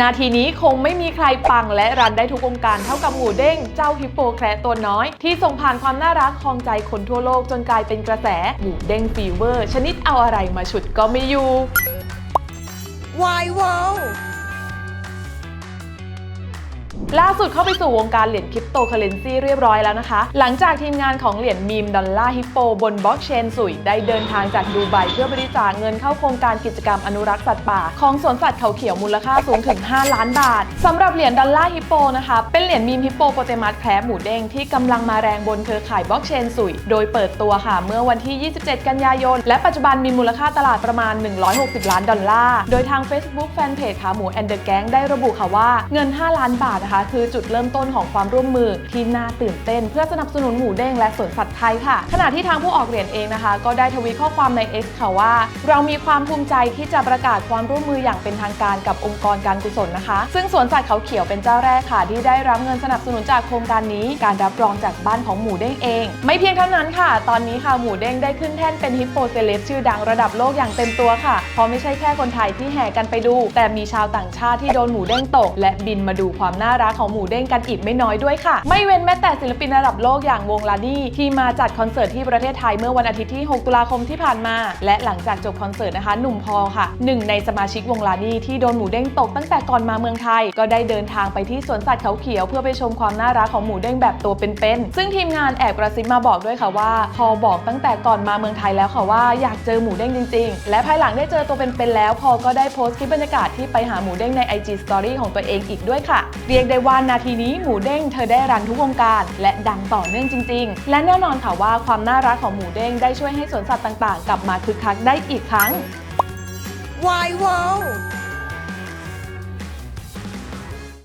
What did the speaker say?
นาทีนี้คงไม่มีใครปังและรันได้ทุกวงการเท่ากับหมูเด้งเจ้าฮิปโปแคระตัวน้อย ที่ส่งผ่านความน่ารักคลองใจคนทั่วโลกจนกลายเป็นกระแส หมูเด้งฟีเวอร์ ชนิดเอาอะไรมาฉุดก็ไม่อยู่ Why wow ล่าสุดเข้าไปสู่วงการเหรียญคริปโตเคอเรนซีเรียบร้อยแล้วนะคะ หลังจากทีมงานของเหรียญมีมดอลลาร์ฮิปโปบนบล็อกเชนสุยได้เดินทางจากดูไบเพื่อบริจาคเงินเข้าโครงการกิจกรรมอนุรักษ์สัตว์ป่า ของสวนสัตว์เขาเขียวมูลค่าสูงถึง 5 ล้านบาทสำหรับเหรียญดอลลาร์ฮิปโปนะคะ เป็นเหรียญมีมฮิปโปโปเตมัสแคร์หมูเด้งที่กำลังมาแรงบนเครือข่ายบล็อกเชนสุยโดยเปิดตัวค่ะเมื่อวันที่ 27 กันยายน และปัจจุบันมีมูลค่าตลาดประมาณ 160 ล้านดอลลาร์ โดยทาง Facebook Fanpage ขาหมูแอนเดอร์แกงได้ระบุค่ะว่าเงิน 5 ล้านบาทนะคะ คือจุดเริ่มต้นของความร่วมมือที่น่าตื่นเต้น เพื่อสนับสนุนหมูเด้งและสวนสัตว์ไทยค่ะ ขณะที่ทางผู้ออกเหรียญเองนะคะ ก็ได้ทวีตข้อความใน X ค่ะว่า เรามีความภูมิใจที่จะประกาศความร่วมมืออย่างเป็นทางการกับองค์กรการกุศลนะคะ ซึ่งสวนสัตว์เขาเขียวเป็นเจ้าแรกค่ะ ที่ได้รับเงินสนับสนุนจากโครงการนี้ การรับรองจากบ้านของหมูเด้งเอง ไม่เพียงเท่านั้นค่ะ ตอนนี้ค่ะหมูเด้งได้ขึ้นแท่นเป็นฮิปโปเซเลบชื่อดังระดับโลกอย่างเต็มตัวค่ะเพราะไม่ใช่แค่คนไทยที่แห่กันไปดู แต่มีชาวต่างชาติที่โดนหมูเด้งตก และบินมาดูความน่ารักของหมูเด้งกันอีกไม่น้อยด้วยค่ะ ไม่เว้นแม้แต่ศิลปินระดับโลกอย่างวงลานี่ที่มาจัดคอนเสิร์ตที่ประเทศไทยเมื่อวันอาทิตย์ที่ 6 ตุลาคมที่ผ่านมา และหลังจากจบคอนเสิร์ตนะคะ หนุ่มพอลค่ะหนึ่งในสมาชิกวงลานี่ที่โดนหมูเด้งตกตั้งแต่ก่อนมาเมืองไทย ก็ได้เดินทางไปที่สวนสัตว์เขาเขียวเพื่อไปชมความน่ารักของหมูเด้งแบบตัวเป็นๆซึ่งทีมงานแอบกระซิบมาบอกด้วยค่ะว่า พอบอกตั้งแต่ก่อนมาเมืองไทยแล้วค่ะว่าอยากเจอหมูเด้งจริง ๆ และภายหลังได้เจอตัวเป็นๆแล้ว พอก็ได้โพสต์คลิปบรรยากาศที่ไปหาหมูเด้งใน IG Story ของตัวเองอีกด้วยค่ะเรียกได้ว่านาทีนี้หมูเด้งเธอได้รันทุกวงการ และดังต่อเนื่องจริง ๆ และแน่นอนค่ะว่าความน่ารักของหมูเด้งได้ช่วยให้สวนสัตว์ต่างๆ กลับมาคึกคักได้อีกครั้ง Why wow